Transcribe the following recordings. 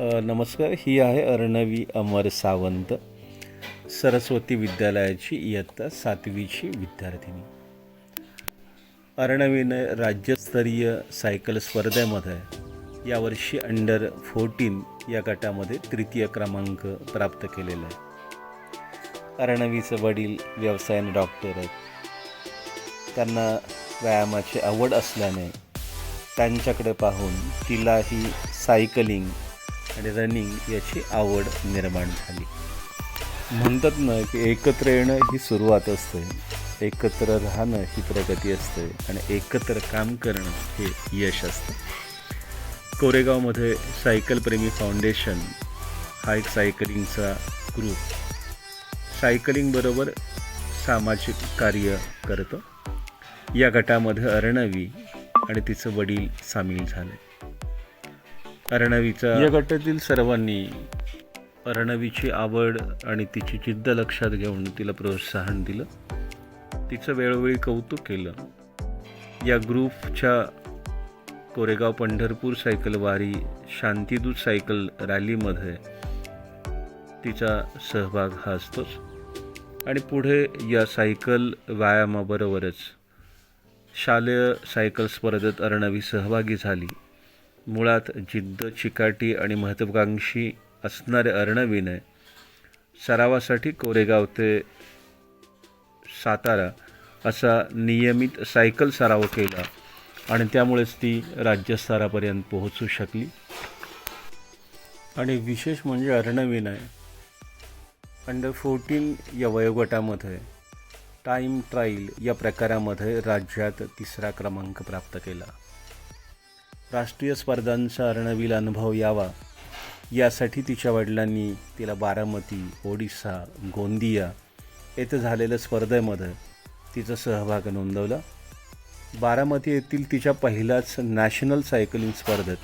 नमस्कार ही आहे अर्णवी अमर सावंत सरस्वती विद्यालयाची इयत्ता सातवीची विद्यार्थिनी. अर्णवीनं राज्यस्तरीय सायकल स्पर्धेमध्ये यावर्षी अंडर फोर्टीन या गटामध्ये तृतीय क्रमांक प्राप्त केलेला आहे. अर्णवीचं वडील व्यवसायाने डॉक्टर आहेत. त्यांना व्यायामाची आवड असल्याने त्यांच्याकडे पाहून तिलाही सायकलिंग आणि रनिंग याची आवड निर्माण झाली. म्हणतात ना की एकत्र येणं ही सुरुवात असते. एकत्र राहणं ही प्रगती असते आणि एकत्र काम करणं हे यश असतं. कोरेगावमध्ये सायकलप्रेमी फाउंडेशन हा एक सायकलिंगचा ग्रुप सायकलिंगबरोबर सामाजिक कार्य करतं. या गटामध्ये अर्णवी आणि तिचं वडील सामील झाले. अर्णवीचा या गटातील सर्वांनी अर्णवीची आवड आणि तिची जिद्द लक्षात घेऊन तिला प्रोत्साहन दिलं. तिचं वेळोवेळी कौतुक केलं. या ग्रुपच्या कोरेगाव पंढरपूर सायकल वारी शांतिदूत सायकल रॅलीमध्ये तिचा सहभाग हा असतोच. आणि पुढे या सायकल व्यायामाबरोबरच शालेय सायकल स्पर्धेत अर्णवी सहभागी झाली. मुळात जिद्द चिकाटी आणि महत्त्वाकांक्षी असणारे अर्णवीने सरावासाठी कोरेगाव ते सातारा असा नियमित सायकल सराव केला आणि त्यामुळेच ती राज्यस्तरापर्यंत पोहोचू शकली. आणि विशेष म्हणजे अर्णविनय अंडर फोर्टीन या वयोगटामध्ये टाईम ट्रायल या प्रकारामध्ये राज्यात तिसरा क्रमांक प्राप्त केला. राष्ट्रीय स्पर्धांचा अर्णवीला अनुभव यावा. यासाठी तिच्या वडिलांनी तिला बारामती ओडिसा गोंदिया येथे झालेल्या स्पर्धेमध्ये तिचा सहभाग नोंदवला. बारामती येथील तिच्या पहिल्याच नॅशनल सायकलिंग स्पर्धेत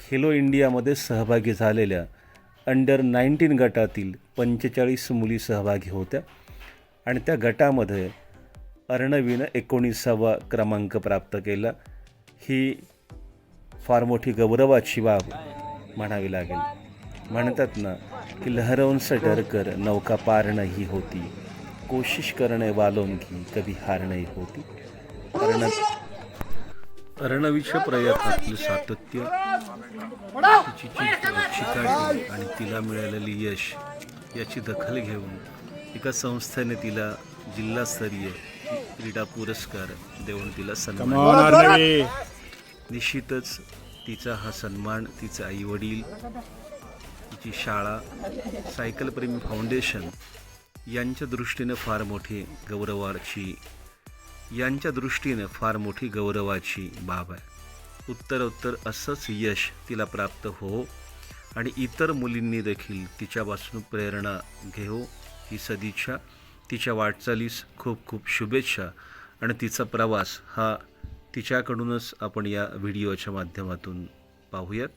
खेलो इंडियामध्ये सहभागी झालेल्या अंडर नाईन्टीन गटातील पंचेचाळीस मुली सहभागी होत्या आणि त्या गटामध्ये अर्णवीनं एकोणीसावा क्रमांक प्राप्त केला. ही फार मोठी गौरवाची बाब म्हणावी लागेल. म्हणतात ना की लहरवून से डरकर नौका पार नाही होती. कोशिश करणे वालों की कधी हार नाही होती. अर्ण अर्णवीच्या प्रयत्नातलं सातत्य तिची चिकाटी आणि तिला मिळालेली यश याची दखल घेऊन एका संस्थेने तिला जिल्हास्तरीय क्रीडा पुरस्कार देऊन तिला सन्मान निश्चितच तिचा हा सन्मान तिचे आईवडील तिची शाळा सायकलप्रेमी फाउंडेशन यांच्या दृष्टीनं फार मोठी गौरवाची यांच्या दृष्टीनं फार मोठी गौरवाची बाब आहे. उत्तरोत्तर असंच यश तिला प्राप्त हो आणि इतर मुलींनी देखील तिच्यापासून प्रेरणा घेऊ ही सदिच्छा. तिच्या वाटचालीस खूप खूप शुभेच्छा आणि तिचा प्रवास हा तिच्याकडूनच आपण या व्हिडिओच्या माध्यमातून पाहूयात.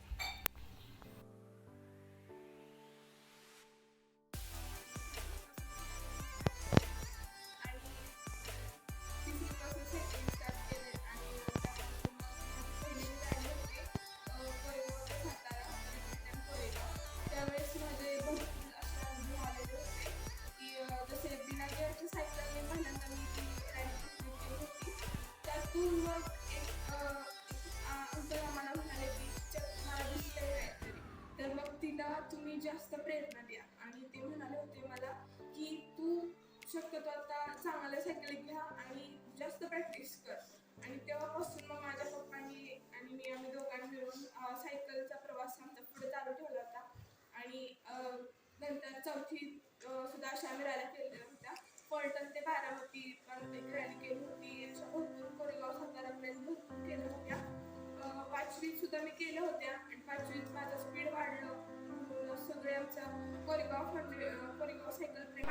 मग अंकल आम्हाला म्हणाले की मला दिसतंय काहीतरी तर मग तिला तुम्ही जास्त प्रेरणा द्या. आणि ते म्हणाले होते मला की तू शक्यतो आता चांगल्या सायकल घ्या आणि जास्त प्रॅक्टिस कर. आणि तेव्हा कोरेगाव भरपूर केल्या होत्या पाचवीत सुद्धा मी केल्या होत्या आणि पाचवीत माझं स्पीड वाढलं. सगळे आमचं कोरेगाव फंडे कोरेगाव सायकल प्रेम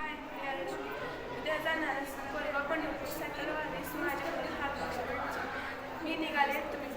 उद्या जाणार कोरेगाव पंढरपूर सायकल वारीस माझ्याकडे हात मी निघाले तुम्ही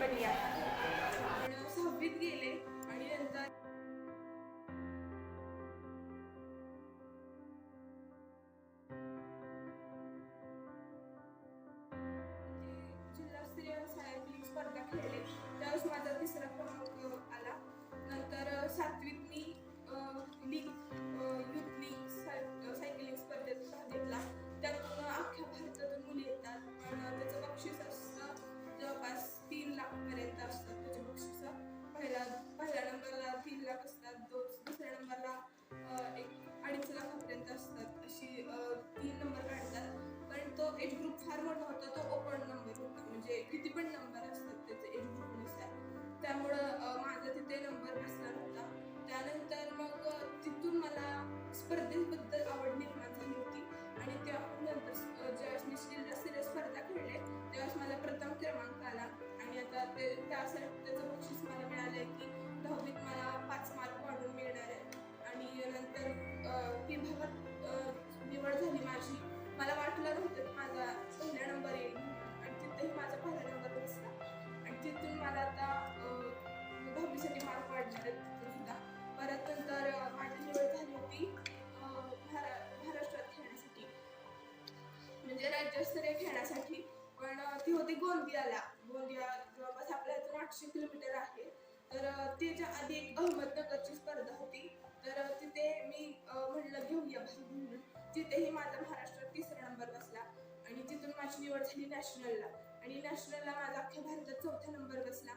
आठशे किलोमीटर आहे. तर त्याच्या आधी एक अहमदनगरची स्पर्धा होती. तर तिथे मी म्हणलं घेऊया भाग म्हणून तिथेही माझा महाराष्ट्रात तिसरा नंबर बसला. आणि तिथून माझी निवड झाली नॅशनलला. आणि नॅशनलला माझा अख्ख्या भारतात चौथा नंबर बसला.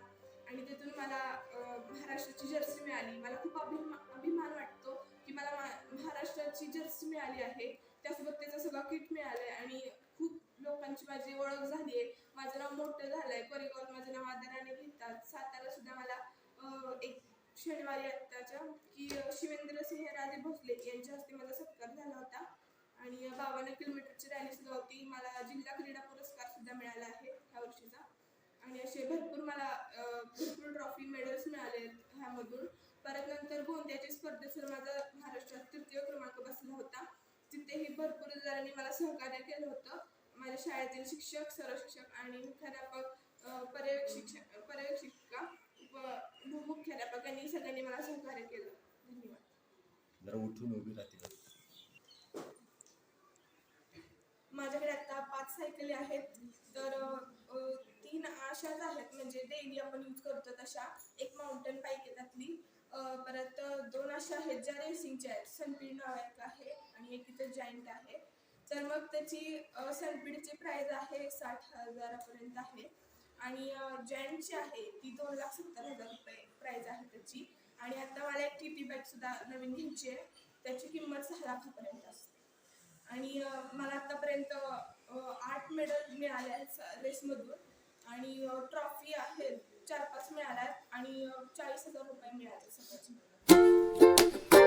आणि तिथून मला महाराष्ट्राची जर्सी मिळाली. मला खूप अभिमा अभिमान वाटतो की मला महाराष्ट्राची जर्सी मिळाली आहे. त्यासोबत त्याचं सगळं किट मिळालंय. आणि खूप लोकांची माझी ओळख झाली आहे माझं नाव मोठं झालंय. कोरेगावात माझं नाव आदराने घेतात सातारा सुद्धा मला एक शनिवारी आत्ताच्या की शिवेंद्र सिंह राजे भोसले यांच्या हस्ते माझा सत्कार झाला होता. आणि बावन्न किलोमीटरची रॅली सुद्धा होती. मला जिल्हा क्रीडा पुरस्कार सुद्धा मिळाला आहे ह्या वर्षीचा. आणि असे भरपूर मला भरपूर ट्रॉफी मेडल्स मिळाले आहेत ह्यामधून. परत नंतर गोंदियाच्या स्पर्धेत माझा महाराष्ट्रात तृतीय क्रमांक बसला होता. तिथेही भरपूर जणांनी मला सहकार्य केलं होतं. माझ्या शाळेतील शिक्षक सर्वशिक्षक आणि मुख्याध्यापक पर्यवेक्षिक पर्यवेक्षिका उप मुख्याध्यापक यांनी सगळ्यांनी मला सहकार्य केलं. धन्यवाद. जरा उठून उभी राहते? माझ्याकडे आता पाच सायकली आहेत. तर तीन अशाच आहेत. म्हणजे डेली आपण यूज करतो तशा. एक माउंटेन बाईक आहे त्यातली. परत दोन अशा आहेत ज्या रेसिंगच्या आहेत. सनपीड नाव एक आहे आणि एक इथं जाईंट आहे. तर मग त्याची सनपीडची प्राईज आहे साठ हजारापर्यंत आहे. आणि जॅन्टची आहे ती दोन लाख सत्तर हजार रुपये प्राईज आहे त्याची. आणि आता मला एक टी टी बॅगसुद्धा सुद्धा नवीन घ्यायची आहे. त्याची किंमत सहा लाखापर्यंत असते. आणि मला आतापर्यंत आठ मेडल मिळाले आहेत रेसमधून. आणि ट्रॉफी आहे चार पाच मिळाल्या आहेत. आणि चाळीस हजार रुपये मिळाले सगळ्याची.